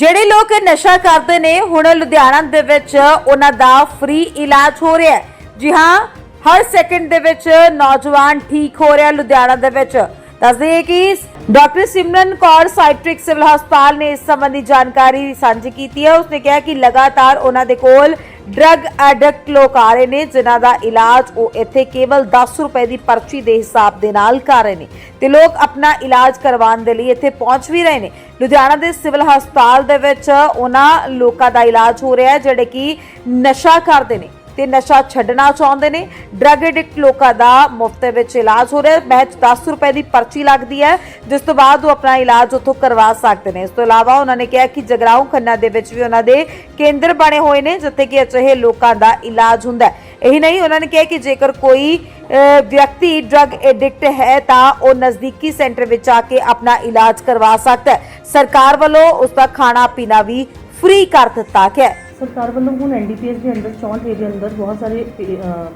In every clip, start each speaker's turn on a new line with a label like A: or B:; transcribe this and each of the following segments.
A: ਜਿਹੜੇ ਲੋਕ ਨਸ਼ਾ ਕਰਦੇ ਨੇ, ਹੁਣ ਲੁਧਿਆਣਾ ਦੇ ਵਿੱਚ ਉਹਨਾਂ ਦਾ ਫ੍ਰੀ ਇਲਾਜ ਹੋ ਰਿਹਾ ਹੈ। ਜੀ ਹਾਂ, ਹਰ ਸੈਕਿੰਡ ਦੇ ਵਿੱਚ ਨੌਜਵਾਨ ਠੀਕ ਹੋ ਰਿਹਾ ਲੁਧਿਆਣਾ ਦੇ ਵਿੱਚ। ਦੱਸਦੇ ਹਾਂ ਕਿ doctor Simran Kaur psychiatric civil ਹਸਪਤਾਲ ਨੇ ਇਸ ਸੰਬੰਧੀ ਜਾਣਕਾਰੀ ਸਾਂਝੀ ਕੀਤੀ ਹੈ। ਉਸਨੇ ਕਿਹਾ ਕਿ ਲਗਾਤਾਰ ਉਹਨਾਂ ਦੇ ਕੋਲ ਡਰੱਗ ਐਡਿਕਟ ਲੋਕ ਆ ਰਹੇ ਨੇ, ਜਿਨ੍ਹਾਂ ਦਾ ਇਲਾਜ ਉਹ ਇੱਥੇ ਕੇਵਲ 10 ਰੁਪਏ ਦੀ ਪਰਚੀ ਦੇ ਹਿਸਾਬ ਦੇ ਨਾਲ ਕਰ ਰਹੇ ਨੇ। ਤੇ ਲੋਕ ਆਪਣਾ ਇਲਾਜ ਕਰਵਾਉਣ ਦੇ ਲਈ ਇੱਥੇ ਪਹੁੰਚ ਵੀ ਰਹੇ ਨੇ। ਲੁਧਿਆਣਾ ਦੇ ਸਿਵਲ ਹਸਪਤਾਲ ਦੇ ਵਿੱਚ ਉਹਨਾਂ ਲੋਕਾਂ ਦਾ ਇਲਾਜ ਹੋ ਰਿਹਾ ਹੈ, ਜਿਹੜੇ ਕਿ ਨਸ਼ਾ ਕਰਦੇ ਨੇ। ਤੇ ਨਸ਼ਾ ਛੱਡਣਾ ਚਾਹੁੰਦੇ ਨੇ। ਡਰੱਗ ਐਡਿਕਟ ਲੋਕਾਂ ਦਾ ਮੁਫਤ ਵਿੱਚ ਇਲਾਜ ਹੋ ਰਿਹਾ ਹੈ। ਮਹਿਜ 10 ਰੁਪਏ ਦੀ ਪਰਚੀ ਲੱਗਦੀ ਹੈ, ਜਿਸ ਤੋਂ ਬਾਅਦ ਉਹ ਆਪਣਾ ਇਲਾਜ ਉੱਥੋਂ ਕਰਵਾ ਸਕਦੇ ਨੇ। ਇਸ ਤੋਂ ਇਲਾਵਾ ਉਹਨਾਂ ਨੇ ਕਿਹਾ ਕਿ ਜਗਰਾਉਂ ਖੰਨਾ ਦੇ ਵਿੱਚ ਵੀ ਉਹਨਾਂ ਦੇ ਕੇਂਦਰ ਬਣੇ ਹੋਏ ਨੇ, ਜਿੱਥੇ ਕਿ ਅਜਿਹੇ ਲੋਕਾਂ ਦਾ ਇਲਾਜ ਹੁੰਦਾ ਹੈ। ਇਹੀ ਨਹੀਂ, ਉਹਨਾਂ ਨੇ ਕਿਹਾ ਕਿ ਜੇਕਰ ਕੋਈ ਵਿਅਕਤੀ ਡਰੱਗ ਐਡਿਕਟ ਹੈ, ਤਾਂ ਉਹ ਨਜ਼ਦੀਕੀ ਸੈਂਟਰ ਵਿੱਚ ਆ ਕੇ ਆਪਣਾ ਇਲਾਜ ਕਰਵਾ ਸਕਦਾ ਹੈ। ਸਰਕਾਰ ਵੱਲੋਂ ਉਸ ਦਾ ਖਾਣਾ ਪੀਣਾ ਵੀ ਫ੍ਰੀ ਕਰ ਦਿੱਤਾ ਗਿਆ ਹੈ।
B: ਸਰਕਾਰ ਵੱਲੋਂ ਹੁਣ ਐਨਡੀਪੀਐਸ ਦੇ ਅੰਡਰ 64 ਏ ਦੇ ਅੰਦਰ ਬਹੁਤ ਸਾਰੇ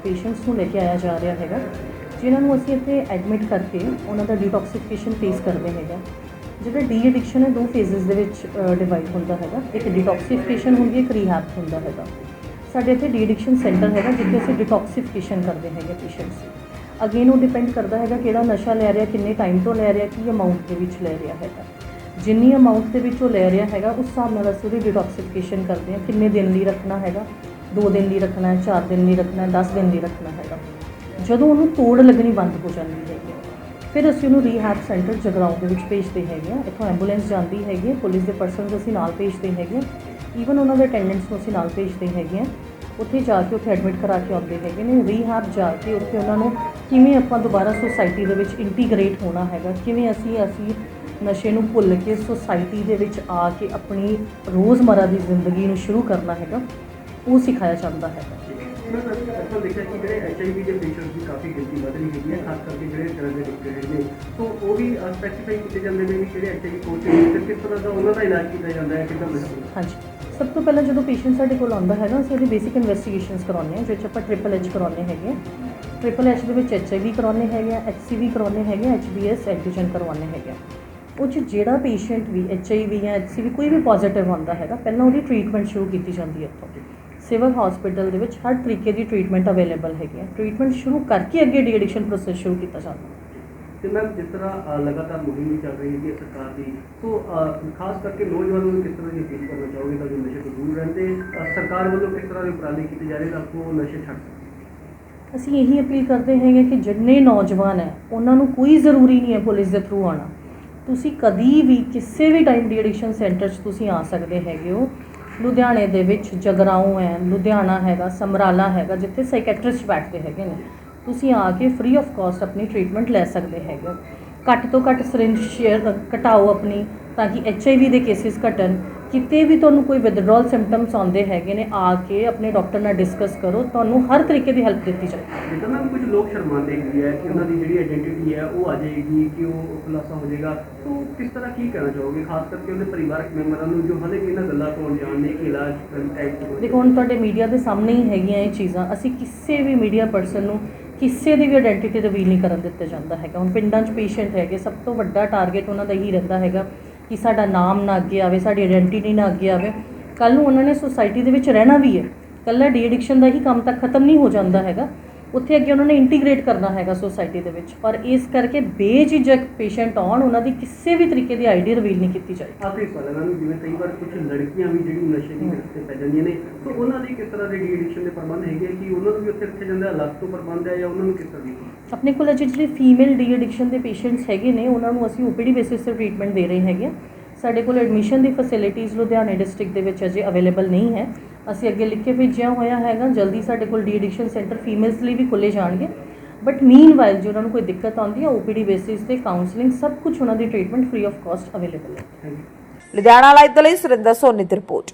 B: ਪੇਸ਼ੈਂਟਸ ਨੂੰ ਲੈ ਕੇ ਆਇਆ ਜਾ ਰਿਹਾ ਹੈਗਾ, ਜਿਨ੍ਹਾਂ ਨੂੰ ਅਸੀਂ ਇੱਥੇ ਐਡਮਿਟ ਕਰਕੇ ਉਹਨਾਂ ਦਾ ਡੀਟੌਕਸੀਫਿਕੇਸ਼ਨ ਫੇਸ ਕਰਦੇ ਹੈਗਾ। ਜਿਹੜਾ ਡੀ ਐਡਿਕਸ਼ਨ ਹੈ, ਦੋ ਫੇਜ਼ਸ ਦੇ ਵਿੱਚ ਡਿਵਾਈਡ ਹੁੰਦਾ ਹੈਗਾ। ਇੱਕ ਡੀਟੌਕਸੀਫਿਕੇਸ਼ਨ ਹੁੰਦੀ ਹੈ, ਇੱਕ ਰੀਹੈਬ ਹੁੰਦਾ ਹੈਗਾ। ਸਾਡੇ ਇੱਥੇ ਡੀ ਐਡਿਕਸ਼ਨ ਸੈਂਟਰ ਹੈਗਾ, ਜਿੱਥੇ ਅਸੀਂ ਡੀਟੌਕਸੀਫਿਕੇਸ਼ਨ ਕਰਦੇ ਹੈਗੇ ਪੇਸ਼ੈਂਟਸ ਅਗੇਨ ਉਹ ਡਿਪੈਂਡ ਕਰਦਾ ਹੈਗਾ ਕਿਹੜਾ ਨਸ਼ਾ ਲੈ ਰਿਹਾ, ਕਿੰਨੇ ਟਾਈਮ ਤੋਂ ਲੈ ਰਿਹਾ, ਕੀ ਅਮਾਉਂਟ ਦੇ ਵਿੱਚ ਲੈ ਰਿਹਾ ਹੈਗਾ। ਜਿੰਨੀ ਅਮਾਉਂਟ ਦੇ ਵਿੱਚ ਉਹ ਲੈ ਰਿਹਾ ਹੈਗਾ ਉਸ ਹਿਸਾਬ ਨਾਲ ਅਸੀਂ ਉਹਦੀ ਡੀਟੌਕਸੀਫਿਕੇਸ਼ਨ ਕਰਦੇ ਹਾਂ। ਕਿੰਨੇ ਦਿਨ ਲਈ ਰੱਖਣਾ ਹੈਗਾ? 2 ਦਿਨ ਲਈ ਰੱਖਣਾ ਹੈ 4 ਦਿਨ ਲਈ ਰੱਖਣਾ ਹੈ 10 ਦਿਨ ਲਈ ਰੱਖਣਾ ਹੈਗਾ। ਜਦੋਂ ਉਹਨੂੰ ਤੋੜ ਲੱਗਣੀ ਬੰਦ ਹੋ ਜਾਂਦੀ ਹੈਗੀ ਹੈ, ਫਿਰ ਅਸੀਂ ਉਹਨੂੰ ਰੀਹੈਬ ਸੈਂਟਰ ਜਗਰਾਉਂ ਦੇ ਵਿੱਚ ਭੇਜਦੇ ਹੈਗੇ ਆ ਇੱਥੋਂ ਐਂਬੂਲੈਂਸ ਜਾਂਦੀ ਹੈਗੀ ਹੈ, ਪੁਲਿਸ ਦੇ ਪਰਸਨਸ ਅਸੀਂ ਨਾਲ ਭੇਜਦੇ ਹੈਗੇ ਈਵਨ ਉਹਨਾਂ ਦੇ ਅਟੈਂਡੈਂਟਸ ਨੂੰ ਅਸੀਂ ਨਾਲ ਭੇਜਦੇ ਹੈਗੇ ਆ ਉੱਥੇ ਜਾ ਕੇ ਉੱਥੇ ਐਡਮਿਟ ਕਰਾ ਕੇ ਆਉਂਦੇ ਹੈਗੇ ਨੇ। ਰੀਹੈਬ ਜਾ ਕੇ ਉੱਥੇ ਉਹਨਾਂ ਨੂੰ ਕਿਵੇਂ ਆਪਾਂ ਦੁਬਾਰਾ ਸੁਸਾਇਟੀ ਦੇ ਵਿੱਚ ਇੰਟੀਗ੍ਰੇਟ ਹੋਣਾ ਹੈਗਾ ਕਿਵੇਂ ਅਸੀਂ ਅਸੀਂ ਨਸ਼ੇ ਨੂੰ ਭੁੱਲ ਕੇ ਸੁਸਾਇਟੀ ਦੇ ਵਿੱਚ ਆ ਕੇ ਆਪਣੀ ਰੋਜ਼ਮਰਾ ਦੀ ਜ਼ਿੰਦਗੀ ਨੂੰ ਸ਼ੁਰੂ ਕਰਨਾ ਹੈਗਾ ਉਹ ਸਿਖਾਇਆ ਜਾਂਦਾ ਹੈਗਾ
C: ਮੈਂ ਅਕਸਰ ਦੇਖਿਆ ਕਿ ਜਿਹੜੇ ਐਚਆਈਵੀ ਦੇ ਪੇਸ਼ੈਂਟਸ ਦੀ ਕਾਫੀ ਗਿਣਤੀ ਵਧ ਰਹੀ ਹੈਗੀ ਹੈ ਖਾਸ ਕਰਕੇ ਜਿਹੜੇ ਡਰਗ ਐਡਿਕਟਡ ਨੇ। ਸੋ ਉਹ ਵੀ ਸਪੈਸੀਫਾਈ ਕੀਤੇ ਜਾਂਦੇ ਨੇ ਵੀ ਜਿਹੜੇ ਐਚਆਈਵੀ ਪੋਜ਼ਿਟਿਵ ਨੇ ਤੇ ਕਿਸ ਤਰ੍ਹਾਂ ਦਾ ਉਹਨਾਂ ਦਾ ਇਲਾਜ ਕੀਤਾ ਜਾਂਦਾ ਹੈ ਕਿੱਦਾਂ ਦਾ
B: ਹਾਂਜੀ। ਸਭ ਤੋਂ ਪਹਿਲਾਂ ਜਦੋਂ ਪੇਸ਼ੈਂਟ ਸਾਡੇ ਕੋਲ ਆਉਂਦਾ ਹੈਗਾ ਅਸੀਂ ਉਹਦੀ ਬੇਸਿਕ ਇਨਵੈਸਟੀਗੇਸ਼ਨਸ ਕਰਾਉਂਦੇ ਹਾਂ ਜਿਹਦੇ ਆਪਾਂ ਟ੍ਰਿਪਲ ਐਚ ਕਰਾਉਂਦੇ ਹੈਗੇ ਟ੍ਰਿਪਲ ਐਚ ਦੇ ਵਿੱਚ ਐਚਆਈਵੀ ਕਰਾਉਂਦੇ ਹੈਗੇ ਐਚਸੀਵੀ ਕਰਾਉਂਦੇ ਹੈਗੇ ਐਚਬੀਐਸ ਐਂਟੀਜਨ ਕਰਵਾਉਂਦੇ ਹੈਗੇ ਉਹ 'ਚ ਜਿਹੜਾ ਪੇਸ਼ੈਂਟ ਵੀ ਐਚਆਈਵੀ ਜਾਂ ਐਚਸੀਵੀ ਕੋਈ ਵੀ ਪੋਜ਼ਿਟਿਵ ਆਉਂਦਾ ਹੈਗਾ ਪਹਿਲਾਂ ਉਹਦੀ ਟ੍ਰੀਟਮੈਂਟ ਸ਼ੁਰੂ ਕੀਤੀ ਜਾਂਦੀ ਹੈ ਇੱਥੋਂ ਸਿਵਲ ਹਸਪੀਟਲ ਦੇ ਵਿੱਚ ਹਰ ਤਰੀਕੇ ਦੀ ਟ੍ਰੀਟਮੈਂਟ ਅਵੇਲੇਬਲ ਹੈਗੀ ਹੈ। ਟ੍ਰੀਟਮੈਂਟ ਸ਼ੁਰੂ ਕਰਕੇ ਅੱਗੇ ਡੀ ਐਡਿਕਸ਼ਨ ਪ੍ਰੋਸੈਸ ਸ਼ੁਰੂ ਕੀਤਾ ਜਾਂਦਾ। ਹੈ
C: ਤੇ ਮੈਮ ਜਿਸ ਤਰ੍ਹਾਂ ਲਗਾਤਾਰ ਮੁਹਿੰਮ ਵੀ ਚੱਲ ਰਹੀ ਹੈ ਸਰਕਾਰ ਦੀ ਅ, ਖਾਸ ਕਰਕੇ ਨੌਜਵਾਨਾਂ ਨੂੰ ਕਿਸ ਤਰ੍ਹਾਂ ਦੀ ਅਪੀਲ ਕਰਨਾ ਚਾਹੋਗੇ ਤਾਂ ਜੋ ਨਸ਼ੇ ਤੋਂ ਦੂਰ ਰਹਿੰਦੇ ਸਰਕਾਰ ਵੱਲੋਂ ਕਿਸ ਤਰ੍ਹਾਂ ਦੇ ਉਪਰਾਲੇ ਕੀਤੇ ਜਾ ਰਹੇ ਤਾਂ ਕਿ ਉਹ ਨਸ਼ੇ ਛੱਡ ਸਕਣ?
B: ਅਸੀਂ ਇਹੀ ਅਪੀਲ ਕਰਦੇ ਹੈਗੇ ਕਿ ਜਿੰਨੇ ਨੌਜਵਾਨ ਹੈ ਉਹਨਾਂ ਨੂੰ ਕੋਈ ਜ਼ਰੂਰੀ ਨਹੀਂ ਹੈ ਪੁਲਿਸ ਦੇ ਥਰੂ ਆਉਣਾ। ਤੁਸੀਂ ਕਦੀ ਵੀ ਕਿਸੇ ਵੀ ਟਾਈਮ ਦੀ ਐਡਿਕਸ਼ਨ ਸੈਂਟਰ 'ਚ ਤੁਸੀਂ ਆ ਸਕਦੇ ਹੈਗੇ ਹੋ। ਲੁਧਿਆਣੇ ਦੇ ਵਿੱਚ ਜਗਰਾਉਂ ਹੈ, ਲੁਧਿਆਣਾ ਹੈਗਾ, ਸਮਰਾਲਾ ਹੈਗਾ, ਜਿੱਥੇ ਸਾਈਕੈਟ੍ਰਿਸਟ ਬੈਠਦੇ ਹੈਗੇ ਨੇ। ਤੁਸੀਂ ਆ ਕੇ ਫ੍ਰੀ ਆਫ ਕਾਸਟ ਆਪਣੀ ਟ੍ਰੀਟਮੈਂਟ ਲੈ ਸਕਦੇ ਹੈਗੇ ਹੋ। ਘੱਟ ਤੋਂ ਘੱਟ ਸਿਰਿੰਜ ਸ਼ੇਅਰ ਘਟਾਓ ਆਪਣੀ, ਤਾਂ ਕਿ ਐਚਆਈਵੀ ਦੇ ਕੇਸਿਸ ਘਟਣ। ਕਿਤੇ ਵੀ ਤੁਹਾਨੂੰ ਕੋਈ ਵਿਦਡਰਾਅਲ ਸਿੰਪਟਮਸ ਆਉਂਦੇ ਹੈਗੇ ਨੇ ਆ ਕੇ ਆਪਣੇ ਡਾਕਟਰ ਨਾਲ ਡਿਸਕਸ ਕਰੋ ਤੁਹਾਨੂੰ ਹਰ ਤਰੀਕੇ ਦੀ ਹੈਲਪ ਦਿੱਤੀ ਜਾਏਗੀ
C: ਜਿੱਦਾਂ ਮੈਮ ਕੁਝ ਲੋਕ ਸ਼ਰਮਾਉਂਦੇ ਹੈਗੇ ਹੈ ਕਿ ਉਹਨਾਂ ਦੀ ਜਿਹੜੀ ਆਇਡੈਂਟੀਟੀ ਹੈ ਉਹ ਆ ਜਾਏਗੀ ਕਿ ਉਹ ਖੁਲਾਸਾ ਹੋ ਜਾਏਗਾ। ਸੋ ਕਿਸ ਤਰ੍ਹਾਂ ਕੀ ਕਹਿਣਾ ਚਾਹੋਗੇ? ਖਾਸ ਕਰਕੇ ਉਹਦੇ ਪਰਿਵਾਰਕ ਮੈਂਬਰਾਂ ਨੂੰ ਜੋ ਹਲੇ ਵੀ ਇਹਨਾਂ ਗੱਲਾਂ ਤੋਂ ਨੇ ਕਿ ਇਲਾਜ ਟਾਈਪ ਤੋਂ
B: ਦੇਖੋ ਹੁਣ ਤੁਹਾਡੇ ਮੀਡੀਆ ਦੇ ਸਾਹਮਣੇ ਹੀ ਹੈਗੀਆਂ ਇਹ ਚੀਜ਼ਾਂ। ਅਸੀਂ ਕਿਸੇ ਵੀ ਮੀਡੀਆ ਪਰਸਨ ਨੂੰ ਕਿਸੇ ਦੀ ਵੀ ਆਇਡੈਂਟੀਟੀ ਰਿਵੀਲ ਨਹੀਂ ਕਰਨ ਦਿੱਤਾ ਜਾਂਦਾ ਹੈਗਾ। ਹੁਣ ਪਿੰਡਾਂ 'ਚ ਪੇਸ਼ੈਂਟ ਹੈਗੇ ਸਭ ਤੋਂ ਵੱਡਾ ਟਾਰਗੇਟ ਉਹਨਾਂ ਦਾ ਇਹੀ ਰਹਿੰਦਾ ਹੈਗਾ ਕਿ ਸਾਡਾ ਨਾਮ ਨਾ ਅੱਗੇ ਆਵੇ, ਸਾਡੀ ਆਇਡੈਂਟੀਟੀ ਨਾ ਅੱਗੇ ਆਵੇ। ਕੱਲ ਨੂੰ ਉਹਨਾਂ ਨੇ ਸੁਸਾਇਟੀ ਦੇ ਵਿੱਚ ਰਹਿਣਾ ਵੀ ਹੈ। ਕੱਲਾ ਡੀ ਐਡਿਕਸ਼ਨ ਦਾ ਹੀ ਕੰਮ ਤਾਂ ਖਤਮ ਨਹੀਂ ਹੋ ਜਾਂਦਾ ਹੈਗਾ। ਉੱਥੇ ਅੱਗੇ ਉਹਨਾਂ ਨੇ ਇੰਟੀਗ੍ਰੇਟ ਕਰਨਾ ਹੈਗਾ ਸੁਸਾਇਟੀ ਦੇ ਵਿੱਚ। ਪਰ ਇਸ ਕਰਕੇ ਬੇਝਿਜਕ ਪੇਸ਼ੈਂਟ ਆਉਣ ਉਹਨਾਂ ਦੀ ਕਿਸੇ ਵੀ ਤਰੀਕੇ ਦੀ ਆਈਡੀ ਰਿਵੀਲ ਨਹੀਂ ਕੀਤੀ ਜਾਏ
C: ਆਖਰੀ ਸਵਾਲ ਹੈ ਮੈਮ ਜਿਵੇਂ ਕਈ ਵਾਰ ਕੁਝ ਲੜਕੀਆਂ ਵੀ ਜਿਹੜੀ ਨਸ਼ੇ ਦੀ ਗ੍ਰਿਫਤ ਤੇ ਪੈ ਜਾਂਦੀਆਂ ਨੇ ਸੋ ਉਹਨਾਂ ਲਈ ਕਿਸ ਤਰ੍ਹਾਂ ਦੇ ਡੀ ਐਡਿਕਸ਼ਨ ਦੇ ਪ੍ਰਬੰਧ ਹੈਗੇ ਆ ਕਿ ਉਹਨਾਂ ਨੂੰ ਵੀ ਉੱਥੇ ਰੱਖਿਆ ਜਾਂਦਾ ਅਲੱਗ ਤੋਂ ਪ੍ਰਬੰਧ ਹੈ ਜਾਂ ਉਹਨਾਂ ਨੂੰ ਕਿਸ ਤਰ੍ਹਾਂ ਦੀ
B: ਆਪਣੇ ਕੋਲ ਜਿਹੜੇ ਫੀਮੇਲ ਡੀ ਐਡਿਕਸ਼ਨ ਦੇ ਪੇਸ਼ੈਂਟਸ ਹੈਗੇ ਨੇ ਉਹਨਾਂ ਨੂੰ ਅਸੀਂ ਓਪੀਡੀ ਬੇਸਿਸ ਤੇ ਟ੍ਰੀਟਮੈਂਟ ਦੇ ਰਹੇ ਹੈਗੇ ਹਾਂ। ਸਾਡੇ ਕੋਲ ਐਡਮਿਸ਼ਨ ਦੀ ਫੈਸਿਲਿਟੀਜ਼ ਲੁਧਿਆਣੇ ਡਿਸਟ੍ਰਿਕਟ ਦੇ ਵਿੱਚ ਅਜੇ ਅਵੇਲੇਬਲ ਨਹੀਂ ਹੈ। ਅਸੀਂ ਅੱਗੇ ਲਿਖ ਕੇ ਭੇਜਿਆ ਹੋਇਆ ਹੈਗਾ, ਜਲਦੀ ਸਾਡੇ ਕੋਲ ਡੀ ਐਡਿਕਸ਼ਨ ਸੈਂਟਰ ਫੀਮੇਲਸ ਲਈ ਵੀ ਖੁੱਲੇ ਜਾਣਗੇ। ਬਟ ਮੀਨਵਾਈਲ ਜੇ ਉਹਨਾਂ ਨੂੰ ਕੋਈ ਦਿੱਕਤ ਆਉਂਦੀ ਹੈ ਓਪੀਡੀ ਬੇਸਿਸ ਤੇ ਕਾਉਂਸਲਿੰਗ ਸਭ ਕੁਝ ਉਹਨਾਂ ਦੀ treatment free of cost available ਹੈ।
A: ਲੁਧਿਆਣਾ ਲਾਈਵ ਦੇ ਲਈ ਸੁਰਿੰਦਰ ਸੋਨੀ ਦੀ ਰਿਪੋਰਟ।